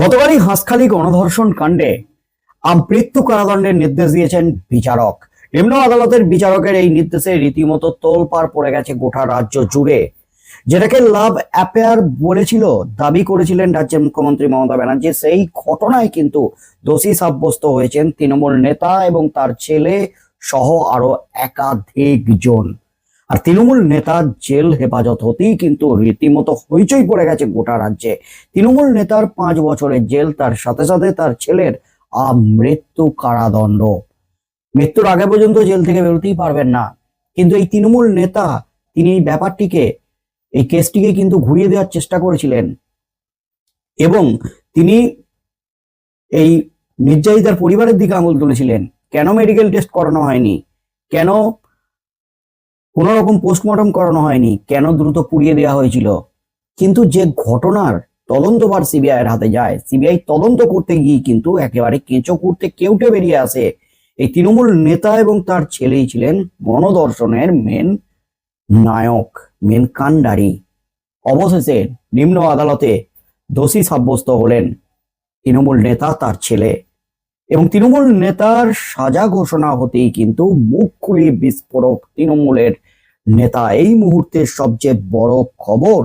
গতকালই হাঁসখালি গণধর্ষণ কাণ্ডে আমৃত্যু কারাদণ্ডের নির্দেশ দিয়েছেন বিচারক। নিম্ন আদালতের বিচারকের এই নির্দেশে রীতিমতো তোলপাড় পড়ে গেছে গোটা রাজ্য জুড়ে। যেটাকে লাভ অ্যাপেয়ার বলেছিল, দাবি করেছিলেন রাজ্যের মুখ্যমন্ত্রী মমতা ব্যানার্জি। সেই ঘটনায় কিন্তু দোষী সাব্যস্ত হয়েছেন তৃণমূল নেতা এবং তার ছেলে সহ আরও একাধিক জন আর তৃণমূল নেতার জেল হেফাজত হতেই কিন্তু রীতিমতো হইচই পড়ে গেছে গোটা রাজ্যে। তৃণমূল নেতার পাঁচ বছরের জেল, তার সাথে সাথে তার ছেলের আমৃত্যু কারাদণ্ড। মৃত্যুর আগে পর্যন্ত জেল থেকে বেরোতেই পারবেন না। কিন্তু এই তৃণমূল নেতা, তিনি এই ব্যাপারটিকে, এই কেসটিকে কিন্তু ঘুরিয়ে দেওয়ার চেষ্টা করেছিলেন। এবং তিনি এই নির্যাতিতার পরিবারের দিকে আঙুল তুলেছিলেন। কেন মেডিকেল টেস্ট করানো হয়নি? কেন কোন রকম পোস্টমর্টম করানো হয়নি, কেন দ্রুত পুড়িয়ে দেওয়া হয়েছিল? কিন্তু যে ঘটনার তদন্তবার সিবিআই এর হাতে যায় সিবিআই তদন্ত করতে গিয়ে কিন্তু একেবারে কেঁচো করতে কেউটে বেরিয়ে আসে। এই তৃণমূল নেতা এবং তার ছেলেই ছিলেন গণদর্শনের মেন নায়ক মেন কান্ডারি অবশেষে নিম্ন আদালতে দোষী সাব্যস্ত হলেন তৃণমূল নেতা, তার ছেলে। এবং তৃণমূল নেতার সাজা ঘোষণা হতেই কিন্তু মুখ খুলি বিস্ফোরক তৃণমূলের নেতা। এই মুহূর্তের সবচেয়ে বড় খবর,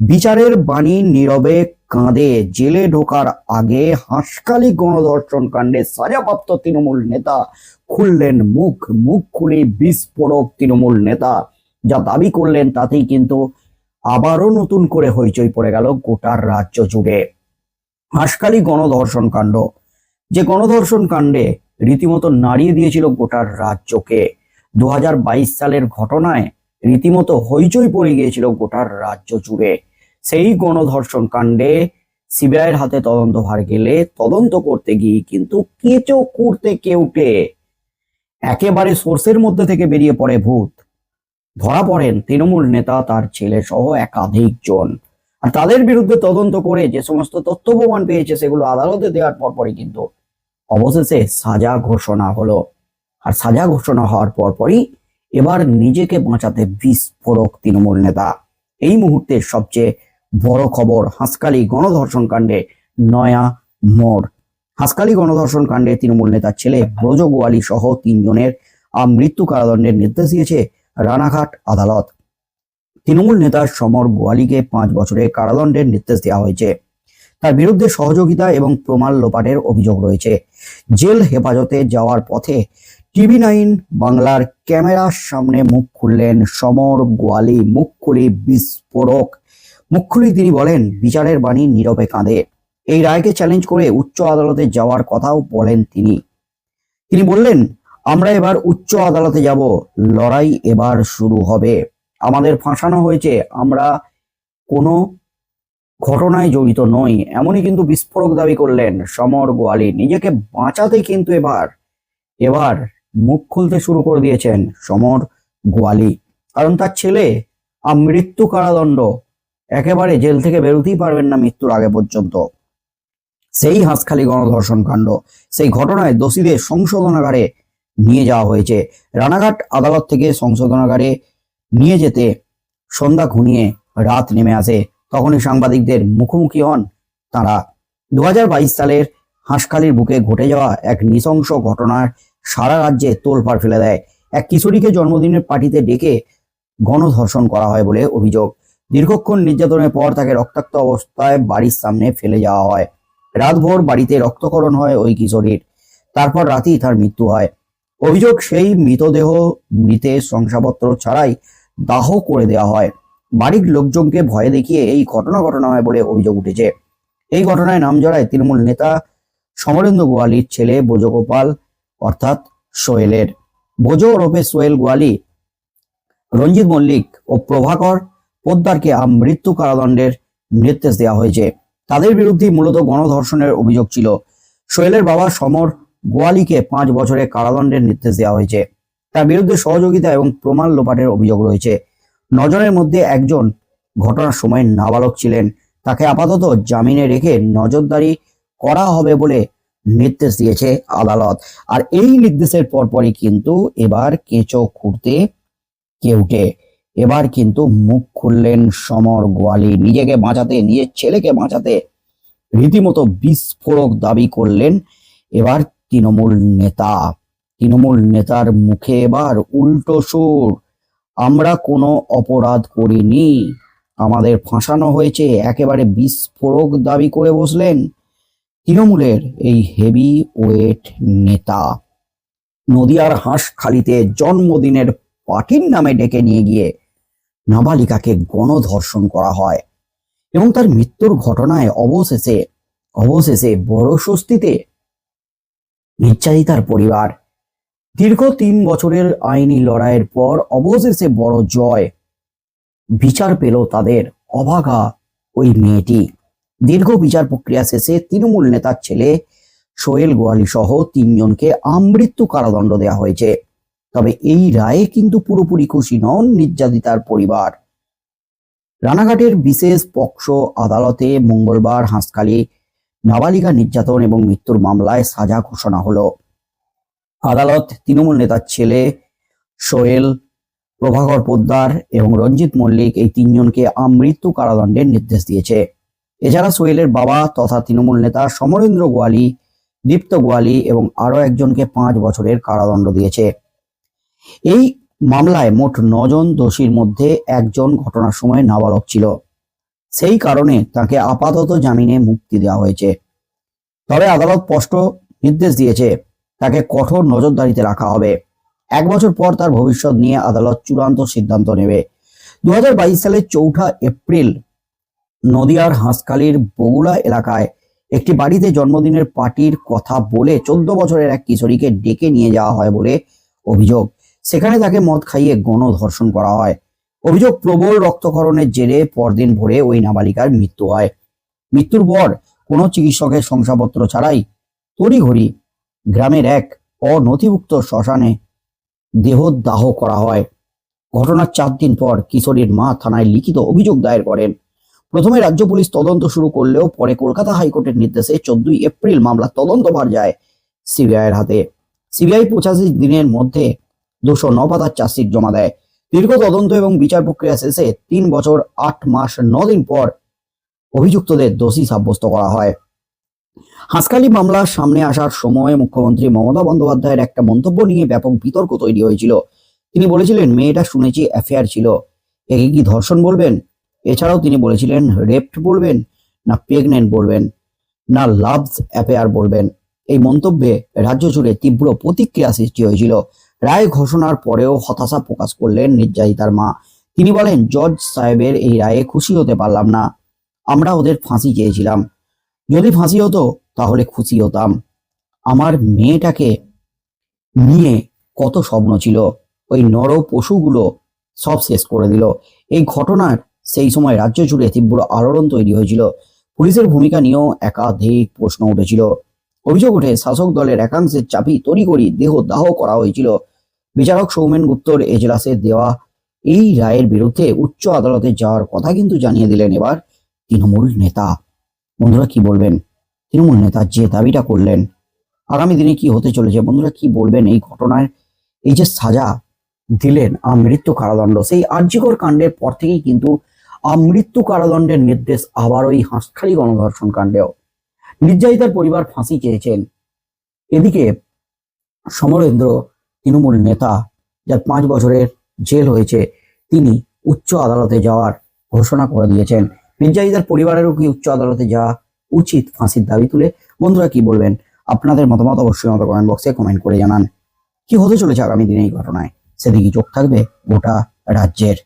বিচারের বাণী নীরবে কাঁদে, জেলে ঢোকার আগে হাঁসকালি গণধর্ষণ কাণ্ডে সাজাপ্রাপ্ত তৃণমূল নেতা খুললেন মুখ মুখ খুলে বিস্ফোরক তৃণমূল নেতা। যা দাবি করলেন তাতেই কিন্তু আবারও নতুন করে হইচই পড়ে গেল গোটার রাজ্য জুড়ে। হাঁসকালি গণধর্ষণ কাণ্ড যে গণধর্ষণ কাণ্ডে রীতিমতো নাড়িয়ে দিয়েছিল গোটার রাজ্যকে। দু হাজার বাইশ সালের ঘটনায় রীতিমতো হইচই পড়ে গিয়েছিল গোটার রাজ্য জুড়ে। সেই গণধর্ষণ কাণ্ডে সিবিআইয়ের হাতে তদন্তভার গেলে তদন্ত করতে গিয়ে কিন্তু কেঁচো করতে কেউটে একেবারে সোর্সের মধ্যে থেকে বেরিয়ে পড়ে ভূত। ধরা পড়েন তৃণমূল নেতা, তার ছেলে সহ একাধিক জন আর তাদের বিরুদ্ধে তদন্ত করে যে সমস্ত তথ্য প্রমাণ পেয়েছে সেগুলো আদালতে দেওয়ার পরপরই কিন্তু অবশেষে সাজা ঘোষণা হলো। আর সাজা ঘোষণা হওয়ার পরপরই এবার নিজেকে বাঁচাতে বিস্ফোরক তৃণমূল নেতা। এই মুহূর্তে সবচেয়ে বড় খবর হাঁসকালি গণধর্ষণ কাণ্ডে নয়া মোড়। হাঁসকালি গণধর্ষণ কাণ্ডে তৃণমূল নেতার ছেলে ব্রজ গোয়ালি সহ তিনজনের মৃত্যু কারাদণ্ডের নির্দেশ দিয়েছে রানাঘাট আদালত। তৃণমূল নেতা সমর গোয়ালিকে পাঁচ বছরের কারাদণ্ডের নির্দেশ দেওয়া হয়েছে। তার বিরুদ্ধে সহযোগিতা এবং প্রমাণ লোপাটের অভিযোগ রয়েছে। জেল হেফাজতে যাওয়ার পথে টিভি নাইন বাংলার ক্যামেরার সামনে মুখ খুললেন সমর গোয়ালি। মুখ খুলি বিস্ফোরক। মুখ খুলি তিনি বলেন, বিচারের বাণী নীরবে কাঁদে এই রায়কে চ্যালেঞ্জ করে উচ্চ আদালতে যাওয়ার কথাও বলেন তিনি। তিনি বললেন, আমরা এবার উচ্চ আদালতে যাব। লড়াই এবার শুরু হবে। আমাদের ফাঁসানো হয়েছে, আমরা কোনো ঘটনায় জড়িত নই। এমনই কিন্তু বিস্ফোরক দাবি করলেন সমর গোয়ালি। নিজেকে বাঁচাতে কিন্তু এবার এবার মুখ খুলতে শুরু করে দিয়েছেন সমর গোয়ালি। কারণ তার ছেলে মৃত্যু কারাদণ্ড একেবারে জেল থেকে বেরোতেই পারবেন না মৃত্যুর আগে পর্যন্ত। সেই হাঁসখালি গণধর্ষণ কাণ্ড, সেই ঘটনায় দোষীদের সংশোধনাগারে নিয়ে যাওয়া হয়েছে। রানাঘাট আদালত থেকে সংশোধনাগারে নিয়ে যেতে সন্ধ্যা ঘুনিয়ে রাত নেমে আসে। তখনই সাংবাদিকদের মুখোমুখি হন তারা। দু সালের হাঁসখালির বুকে ঘটে যাওয়া এক নৃশংস ঘটনার সারা রাজ্যে তোলপাড় ফেলে দেয়। এক কিশোরীকে জন্মদিনের পার্টিতে ডেকে গণধর্ষণ করা হয় বলে অভিযোগ। দীর্ঘক্ষণ নির্যাতনের পর তাকে রক্তাক্ত অবস্থায় বাড়ির সামনে ফেলে যাওয়া হয়। রাতভর বাড়িতে রক্তকরণ হয় ওই কিশোরীর। তারপর রাতেই তার মৃত্যু হয়। অভিযোগ, সেই মৃতদেহ মৃতের শংসাপত্র ছাড়াই দাহ করে দেওয়া হয়। বাড়ির লোকজনকে ভয় দেখিয়ে এই ঘটনা ঘটনা হয় বলে অভিযোগ উঠেছে। এই ঘটনায় নাম জড়ায় তৃণমূল নেতা সমরেন্দ্র গোয়ালির ছেলে বোজগোপাল অর্থাৎ সোহেলের। বোজো ওরফে সোহেল গোয়ালি, রঞ্জিত মল্লিক ও প্রভাকর পোদ্দারকে মৃত্যু কারাদণ্ডের নির্দেশ দেওয়া হয়েছে। তাদের বিরুদ্ধে মূলত গণধর্ষণের অভিযোগ ছিল। সোহেলের বাবা সমর গোয়ালিকে পাঁচ বছরের কারাদণ্ডের নির্দেশ দেওয়া হয়েছে। তার বিরুদ্ধে সহযোগিতা এবং প্রমাণ লোপাটের অভিযোগ রয়েছে। নজনের মধ্যে একজন ঘটনার সময় নাবালক ছিলেন। তাকে আপাতত জামিনে রেখে নজরদারি করা হবে বলে নির্দেশ দিয়েছে আদালত। আর এই নির্দেশের পরপরই কিন্তু এবার কেঁচো খুঁড়তে কেউটে এবার কিন্তু মুখ খুললেন সমর গোয়ালি। নিজেকে বাঁচাতে, নিজের ছেলেকে বাঁচাতে রীতিমতো বিস্ফোরক দাবি করলেন এবার তৃণমূল নেতা। তৃণমূল নেতার মুখে এবার উল্টো সুর। আমরা কোনো অপরাধ করিনি। আমাদের ফাঁসানো হয়েছে, একেবারে বিস্ফোরক দাবি করে বসলেন তৃণমূলের এই হেভি ওয়েট নেতা। নদিয়ার হাঁসখালিতে জন্মদিনের পার্টির নামে ডেকে নিয়ে গিয়ে নাবালিকাকে গণধর্ষণ করা হয় এবং তার মৃত্যুর ঘটনায় অবশেষে অবশেষে বড় স্বস্তিতে নির্যাতিতার পরিবার দীর্ঘ তিন বছরের আইনি লড়াইয়ের পর অবশেষে বড় জয়। বিচার পেল তাদের অভাগা ওই মেয়েটি। দীর্ঘ বিচার প্রক্রিয়া শেষে তৃণমূল নেতার ছেলে সোহেল গোয়ালি সহ তিনজনকে আমৃত্যু কারাদণ্ড দেওয়া হয়েছে। তবে এই রায়ে কিন্তু পুরোপুরি খুশি নন নির্যাতিতার পরিবার। রানাঘাটের বিশেষ পক্সো আদালতে মঙ্গলবার হাঁসখালি নাবালিকা নির্যাতন এবং মৃত্যুর মামলায় সাজা ঘোষণা হলো। আদালত তৃণমূল নেতার ছেলে সোহেল প্রভাকর পোদ্দার এবং রঞ্জিত মল্লিক এই তিনজনকে আমৃত্যু কারাদণ্ডের নির্দেশ দিয়েছে। এছাড়া সোহেলের বাবা তথা তৃণমূল নেতা সমরেন্দ্র গোয়ালি, দীপ্ত গোয়ালি এবং আরও একজনকে পাঁচ বছরের কারাদণ্ড দিয়েছে। এই মামলায় মোট নজন দোষীর মধ্যে একজন ঘটনার সময় নাবালক ছিল। সেই কারণে তাকে আপাতত জামিনে মুক্তি দেওয়া হয়েছে। তবে আদালত স্পষ্ট নির্দেশ দিয়েছে তাকে কঠোর নজরদারিতে রাখা হবে। এক বছর পর তার ভবিষ্যৎ নিয়ে আদালত চূড়ান্ত সিদ্ধান্ত নেবে। দু সালের চৌঠা এপ্রিল নদিয়ার হাঁসখালির বগুলা এলাকায় একটি বাড়িতে জন্মদিনের পার্টির কথা বলে চোদ্দ বছরের এক কিশোরীকে ডেকে নিয়ে যাওয়া হয় বলে অভিযোগ। সেখানে তাকে মদ খাইয়ে গণধর্ষণ করা হয়। অভিযোগ প্রবল রক্তক্ষরণের জেরে পরদিন ভোরে ওই নাবালিকার মৃত্যু হয়। মৃত্যুর পর কোনো চিকিৎসকের শংসাপত্র ছাড়াই তড়িঘড়ি গ্রামের এক অনথিভুক্ত শ্মশানে দেহদাহ করা হয়। ঘটনার চার দিন পর কিশোরীর মা থানায় লিখিত অভিযোগ দায়ের করেন। প্রথমে রাজ্য পুলিশ তদন্ত শুরু করলেও পরে কলকাতা হাইকোর্টের নির্দেশে চোদ্দই এপ্রিল মামলা তদন্তভার যায় সিবিআই এর হাতে। সিবিআই পঁচাশি দিনের মধ্যে দুশো ন পাতার চার্জশিট জমা দেয়। দীর্ঘ তদন্ত এবং বিচার প্রক্রিয়া শেষে তিন বছর, আট মাস, ন দিন পর অভিযুক্তদের দোষী সাব্যস্ত করা হয়। হাঁসখালি মামলার সামনে আসার সময় মুখ্যমন্ত্রী মমতা বন্দ্যোপাধ্যায়ের একটা মন্তব্য নিয়ে ব্যাপক বিতর্ক তৈরি হয়েছিল। তিনি বলেছিলেন, মেয়েটা শুনেছি অ্যাফেয়ার ছিল। একে কি ধর্ষণ বলবেন? এছাড়াও তিনি বলেছিলেন, রেপ্ট বলবেন না প্রেগনেন্ট বলবেন, না লাভস অ্যাফেয়ার বলবেন। এই মন্তব্যে রাজ্য জুড়ে তীব্র প্রতিক্রিয়া সৃষ্টি হয়েছিল। রায় ঘোষণার পরেও হতাশা প্রকাশ করলেন নির্যাতিতার মা। তিনি বলেন, জজ সাহেবের এই রায়ে খুশি হতে পারলাম না। আমরা ওদের ফাঁসি চেয়েছিলাম। যদি ফাঁসি হতো, তাহলে খুশি হতাম। আমার মেয়েটাকে নিয়ে কত স্বপ্ন ছিল। ওই নর পশুগুলো সব শেষ করে দিল। এই ঘটনার সেই সময় রাজ্য জুড়ে তীব্র আলোড়ন তৈরি হয়েছিল। পুলিশের ভূমিকা নিয়েও একাধিক প্রশ্ন উঠেছিল। অভিযোগ ওঠে, শাসক দলের একাংশের চাপি তড়িঘড়ি দেহ দাহ করা হয়েছিল। বিচারক সৌমেন গুপ্তর এজলাসে দেওয়া এই রায়ের বিরুদ্ধে উচ্চ আদালতে যাওয়ার কথা কিন্তু জানিয়ে দিলেন এবার তৃণমূল নেতা। বন্ধুরা কি বলবেন? তৃণমূল নেতা যে দাবিটা করলেন, আগামী দিনে কি হতে চলেছে? বন্ধুরা কি বলবেন এই ঘটনার এই যে সাজা দিলেন আমৃত্যু কারাদণ্ড, সেই আর্যিকর কাণ্ডের পর থেকেই কিন্তু আমৃত্যু কারাদণ্ডের নির্দেশ আবার ওই হাঁসখালি গণধর্ষণ কাণ্ডেও। নির্যাতিতার পরিবার ফাঁসি চেয়েছেন। এদিকে সমরেন্দ্র, তৃণমূল নেতা, যার পাঁচ বছরের জেল হয়েছে, তিনি উচ্চ আদালতে যাওয়ার ঘোষণা করে দিয়েছেন। নির্যাতিতার পরিবারেরও কি উচ্চ আদালতে যাওয়া উচিত ফাঁসির দাবি তুলে? বন্ধুরা কি বলবেন? আপনাদের মতামত অবশ্যই আমাদের কমেন্ট বক্সে কমেন্ট করে জানান। কি হতে চলেছে আগামী দিনে এই ঘটনায়? সেদিকে চোখ থাকবে গোটা রাজ্যের?